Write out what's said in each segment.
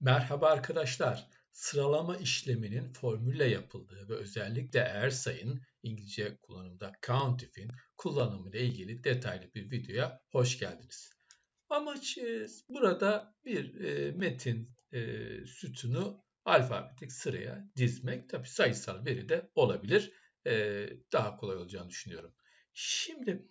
Merhaba arkadaşlar. Sıralama işleminin formülle yapıldığı ve özellikle eğer sayın İngilizce kullanımda count if'in kullanımı ile ilgili detaylı bir videoya hoş geldiniz. Amaç e, burada bir e, metin e, sütunu alfabetik sıraya dizmek. Tabi sayısal veri de olabilir. Daha kolay olacağını düşünüyorum. Şimdi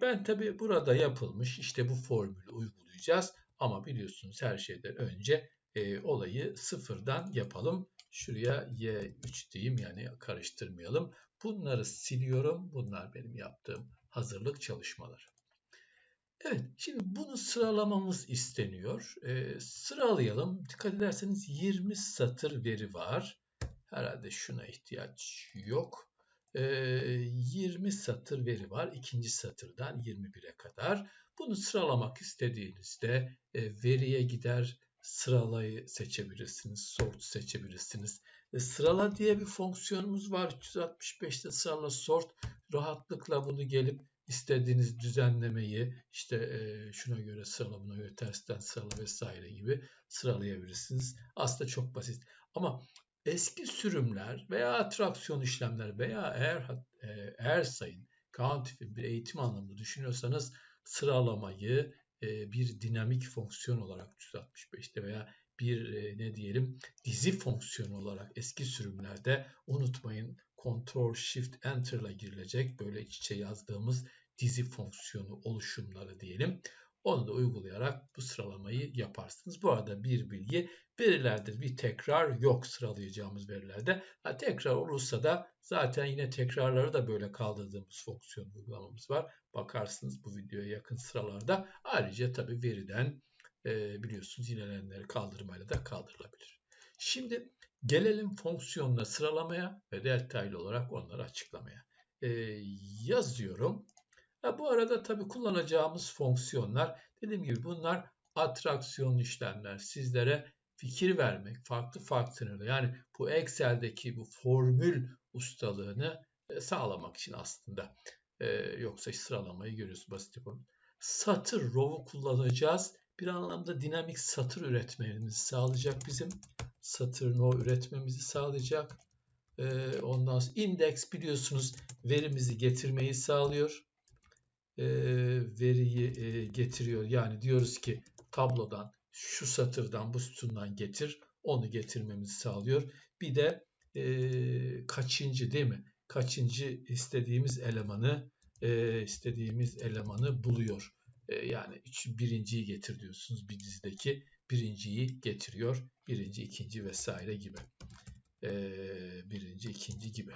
ben tabi burada yapılmış işte bu formülü uygulayacağız. Ama biliyorsunuz her şeyden önce e, olayı sıfırdan yapalım. Şuraya Y3 diyeyim yani karıştırmayalım. Bunları siliyorum. Bunlar benim yaptığım hazırlık çalışmaları. Evet, şimdi bunu sıralamamız isteniyor. E, sıralayalım. Dikkat ederseniz 20 satır veri var. Herhalde şuna ihtiyaç yok. E, 20 satır veri var. İkinci satırdan 21'e kadar. Bunu sıralamak istediğinizde e, veriye gider, sıralayı seçebilirsiniz, sort seçebilirsiniz. E, sırala diye bir fonksiyonumuz var. 365'te sırala sort rahatlıkla bunu gelip istediğiniz düzenlemeyi işte e, şuna göre sırala buna göre tersten sırala vesaire gibi sıralayabilirsiniz. Aslında çok basit. Ama eski sürümler veya atraksiyon işlemler veya eğer e, eğer sayın count bir eğitim anlamında düşünüyorsanız sıralamayı bir dinamik fonksiyon olarak 365'te veya bir ne diyelim dizi fonksiyonu olarak eski sürümlerde unutmayın Ctrl Shift Enter ile girilecek böyle iç içe yazdığımız dizi fonksiyonu oluşumları diyelim. Onu da uygulayarak bu sıralamayı yaparsınız. Bu arada bir bilgi verilerde bir tekrar yok sıralayacağımız verilerde. Ha, tekrar olursa da zaten yine tekrarları da böyle kaldırdığımız fonksiyon uygulamamız var. Bakarsınız bu videoya yakın sıralarda. Ayrıca tabi veriden e, biliyorsunuz yinelenleri kaldırmayla da kaldırılabilir. Şimdi gelelim fonksiyonla sıralamaya ve detaylı olarak onları açıklamaya. E, yazıyorum. Ha, bu arada tabi kullanacağımız fonksiyonlar dediğim gibi bunlar atraksiyon işlemler. Sizlere fikir vermek, farklı farklı yani bu Excel'deki bu formül ustalığını e, sağlamak için aslında. Ee, yoksa sıralamayı görüyoruz basit yapalım. Satır row'u kullanacağız. Bir anlamda dinamik satır üretmemizi sağlayacak bizim. Satır no üretmemizi sağlayacak. Ee, ondan sonra index biliyorsunuz verimizi getirmeyi sağlıyor. Ee, veriyi e, getiriyor. Yani diyoruz ki tablodan şu satırdan bu sütundan getir. Onu getirmemizi sağlıyor. Bir de e, kaçıncı değil mi? Kaçıncı istediğimiz elemanı e, istediğimiz elemanı buluyor. E, yani üç, birinciyi getir diyorsunuz bir dizideki birinciyi getiriyor. Birinci, ikinci vesaire gibi. E, birinci, ikinci gibi.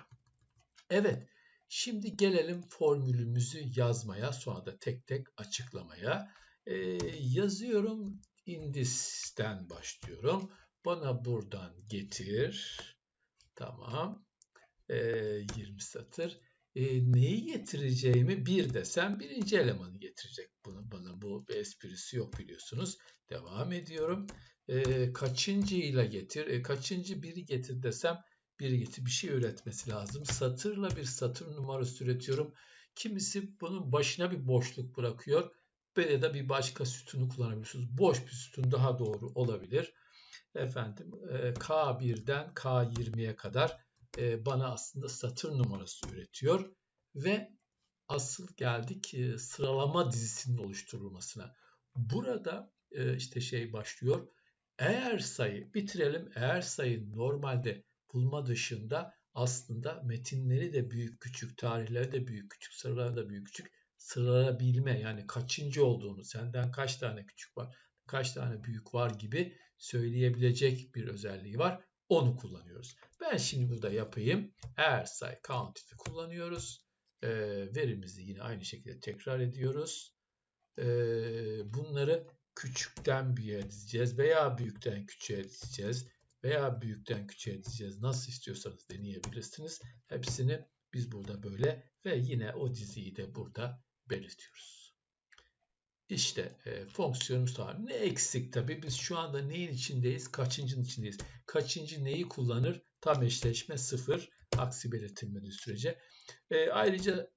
Evet. Şimdi gelelim formülümüzü yazmaya sonra da tek tek açıklamaya. E, yazıyorum indisten başlıyorum. Bana buradan getir. Tamam. E, 20 satır. E, neyi getireceğimi bir desem birinci elemanı getirecek. Bunu, bana bu esprisi yok biliyorsunuz. Devam ediyorum. E, kaçıncıyla getir. E, kaçıncı biri getir desem biri getir bir şey üretmesi lazım. Satırla bir satır numarası üretiyorum. Kimisi bunun başına bir boşluk bırakıyor. Böyle de bir başka sütunu kullanabiliyorsunuz. Boş bir sütun daha doğru olabilir. Efendim K1'den K20'ye kadar bana aslında satır numarası üretiyor ve asıl geldik sıralama dizisinin oluşturulmasına. Burada işte şey başlıyor. Eğer sayı bitirelim. Eğer sayı normalde bulma dışında aslında metinleri de büyük küçük, tarihleri de büyük küçük, sıraları da büyük küçük sıralayabilme yani kaçıncı olduğunu, senden kaç tane küçük var, kaç tane büyük var gibi söyleyebilecek bir özelliği var. Onu kullanıyoruz. Ben şimdi burada yapayım. Eğer say count if'i kullanıyoruz. E, verimizi yine aynı şekilde tekrar ediyoruz. E, bunları küçükten büyüğe dizeceğiz veya büyükten küçüğe dizeceğiz veya büyükten küçüğe dizeceğiz. Nasıl istiyorsanız deneyebilirsiniz. Hepsini biz burada böyle ve yine o diziyi de burada belirtiyoruz. İşte e, fonksiyonumuz var. Ne eksik tabii? Biz şu anda neyin içindeyiz? Kaçıncının içindeyiz? Kaçıncı neyi kullanır? Tam eşleşme sıfır. Aksi belirtilmediği sürece. E, ayrıca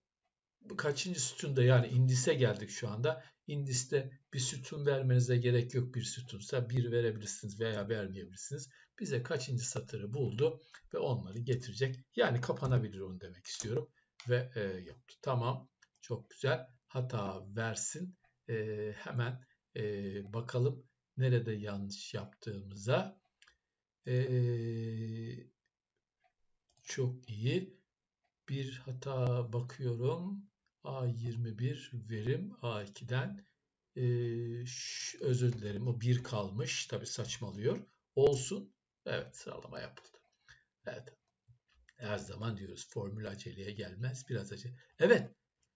kaçıncı sütunda yani indise geldik şu anda. indiste bir sütun vermenize gerek yok bir sütunsa bir verebilirsiniz veya vermeyebilirsiniz. Bize kaçıncı satırı buldu ve onları getirecek. Yani kapanabilir onu demek istiyorum ve e, yaptı. Tamam çok güzel hata versin. E, hemen e, bakalım nerede yanlış yaptığımıza. E, çok iyi. Bir hata bakıyorum. A21 verim A2'den e, özür dilerim o 1 kalmış. Tabi saçmalıyor. Olsun. Evet sıralama yapıldı. Evet. Her zaman diyoruz formül aceleye gelmez. Biraz acele. Evet.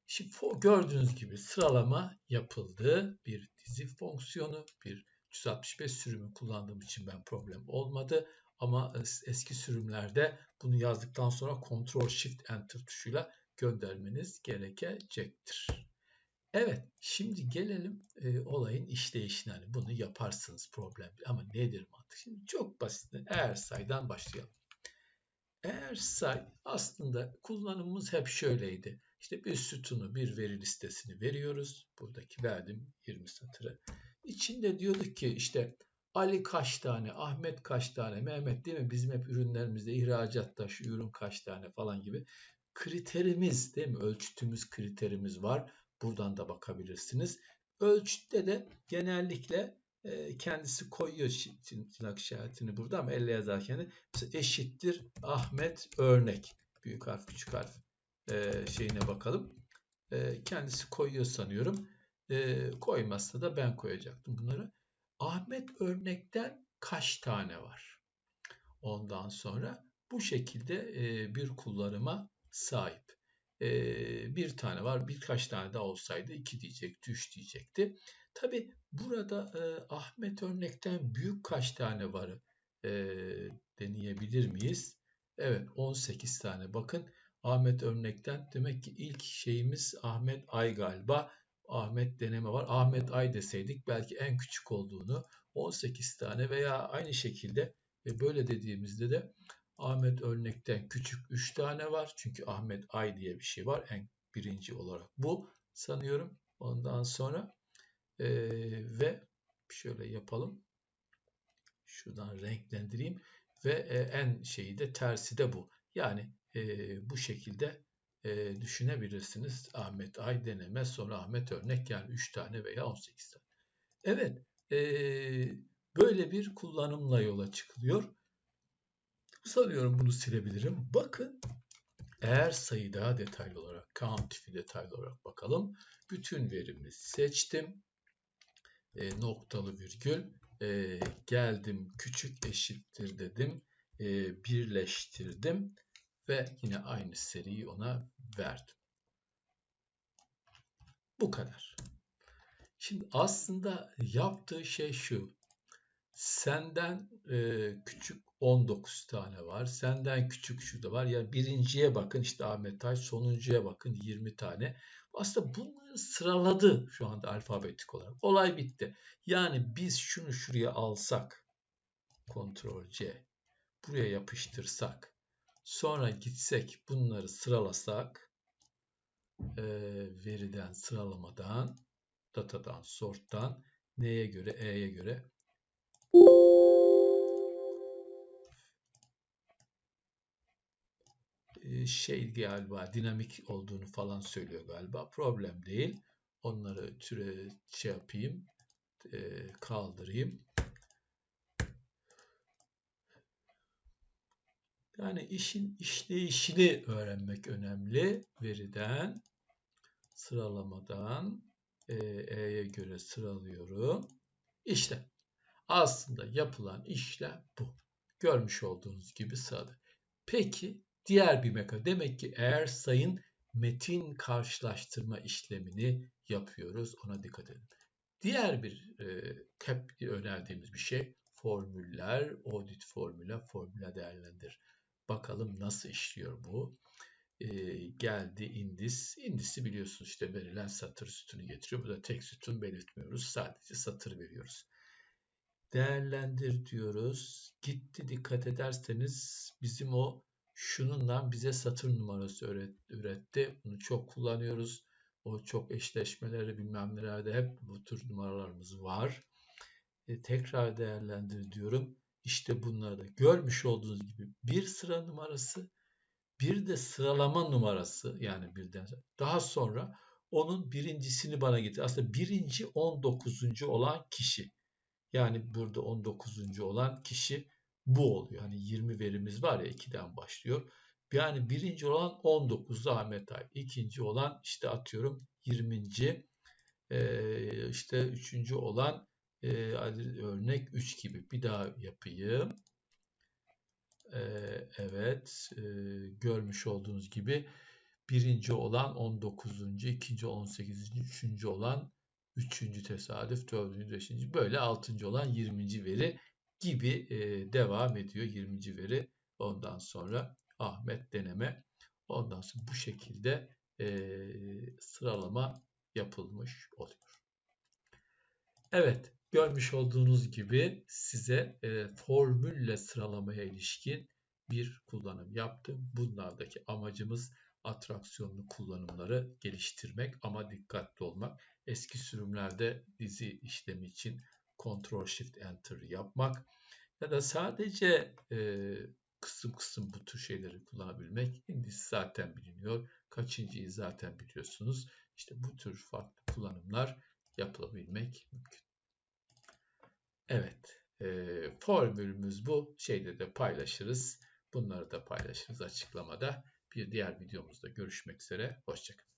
Şimdi gördüğünüz gibi sıralama yapıldı. Bir dizi fonksiyonu, bir 365 sürümü kullandığım için ben problem olmadı. Ama eski sürümlerde bunu yazdıktan sonra Ctrl Shift Enter tuşuyla göndermeniz gerekecektir. Evet, şimdi gelelim e, olayın işleyişine. Yani bunu yaparsınız problem. Ama nedir mantık? Şimdi çok basit. Eğer sayıdan başlayalım. Eğer say aslında kullanımımız hep şöyleydi. İşte bir sütunu, bir veri listesini veriyoruz. Buradaki verdim 20 satırı. İçinde diyorduk ki işte Ali kaç tane, Ahmet kaç tane, Mehmet değil mi? Bizim hep ürünlerimizde ihracatta şu ürün kaç tane falan gibi kriterimiz değil mi? Ölçütümüz kriterimiz var. Buradan da bakabilirsiniz. Ölçütte de genellikle e, kendisi koyuyor tırnak işaretini burada ama elle yazarken de eşittir Ahmet örnek. Büyük harf küçük harf e, şeyine bakalım. E, kendisi koyuyor sanıyorum. E, koymazsa da ben koyacaktım bunları. Ahmet örnekten kaç tane var? Ondan sonra bu şekilde e, bir kullanıma sahip. E, bir tane var, birkaç tane daha olsaydı iki diyecekti, üç diyecekti. Tabi burada e, Ahmet örnekten büyük kaç tane var e, deneyebilir miyiz? Evet 18 tane bakın Ahmet örnekten demek ki ilk şeyimiz Ahmet Ay galiba. Ahmet deneme var. Ahmet Ay deseydik belki en küçük olduğunu 18 tane veya aynı şekilde ve böyle dediğimizde de Ahmet örnekten küçük 3 tane var. Çünkü Ahmet Ay diye bir şey var. En birinci olarak bu sanıyorum. Ondan sonra e, ve şöyle yapalım. Şuradan renklendireyim. Ve e, en şeyi de tersi de bu. Yani e, bu şekilde e, düşünebilirsiniz. Ahmet Ay deneme sonra Ahmet örnek yani 3 tane veya 18 tane. Evet e, böyle bir kullanımla yola çıkılıyor. Sanıyorum bunu silebilirim. Bakın eğer sayı daha detaylı olarak count if'i detaylı olarak bakalım. Bütün verimi seçtim. E, noktalı virgül e, geldim küçük eşittir dedim. E, birleştirdim ve yine aynı seriyi ona verdim. Bu kadar. Şimdi aslında yaptığı şey şu. Senden e, küçük 19 tane var. Senden küçük şurada var. Yani birinciye bakın işte Ahmet Ay, sonuncuya bakın 20 tane. Aslında bunları sıraladı şu anda alfabetik olarak. Olay bitti. Yani biz şunu şuraya alsak, Ctrl C, buraya yapıştırsak, sonra gitsek bunları sıralasak, e, veriden sıralamadan, datadan, sorttan, neye göre, E'ye göre şey galiba dinamik olduğunu falan söylüyor galiba. Problem değil. Onları türe şey yapayım. kaldırayım. Yani işin işleyişini öğrenmek önemli. Veriden, sıralamadan E'ye göre sıralıyorum. İşte aslında yapılan işlem bu. Görmüş olduğunuz gibi sırada. Peki diğer bir meka. Demek ki eğer sayın metin karşılaştırma işlemini yapıyoruz. Ona dikkat edin. Diğer bir e, hep önerdiğimiz bir şey formüller, audit formüle, formüle değerlendir. Bakalım nasıl işliyor bu. E, geldi indis. Indisi biliyorsunuz işte verilen satır sütunu getiriyor. Bu da tek sütun belirtmiyoruz. Sadece satır veriyoruz. Değerlendir diyoruz. Gitti dikkat ederseniz bizim o şununla bize satır numarası üretti. Bunu çok kullanıyoruz. o çok eşleşmeleri bilmem nelerde hep bu tür numaralarımız var. E, tekrar değerlendir diyorum. İşte bunları da görmüş olduğunuz gibi bir sıra numarası bir de sıralama numarası yani birden daha sonra onun birincisini bana getir. Aslında birinci 19. olan kişi. Yani burada 19. olan kişi bu oluyor. Hani 20 verimiz var ya 2'den başlıyor. Yani birinci olan 19 Ahmet Ay. İkinci olan işte atıyorum 20. Ee, işte üçüncü olan e, örnek 3 gibi. Bir daha yapayım. Ee, evet e, görmüş olduğunuz gibi birinci olan 19. ikinci 18. üçüncü olan üçüncü tesadüf, dördüncü, beşinci böyle altıncı olan 20. veri gibi e, devam ediyor 20. veri. Ondan sonra Ahmet deneme. Ondan sonra bu şekilde e, sıralama yapılmış oluyor. Evet, görmüş olduğunuz gibi size e, formülle sıralamaya ilişkin bir kullanım yaptım. Bunlardaki amacımız atraksiyonlu kullanımları geliştirmek ama dikkatli olmak. Eski sürümlerde dizi işlemi için Ctrl Shift Enter yapmak ya da sadece e, kısım kısım bu tür şeyleri kullanabilmek. İndisi zaten biliniyor. Kaçıncıyı zaten biliyorsunuz. İşte bu tür farklı kullanımlar yapılabilmek mümkün. Evet. E, formülümüz bu. Şeyde de paylaşırız. Bunları da paylaşırız açıklamada. Bir diğer videomuzda görüşmek üzere. Hoşçakalın.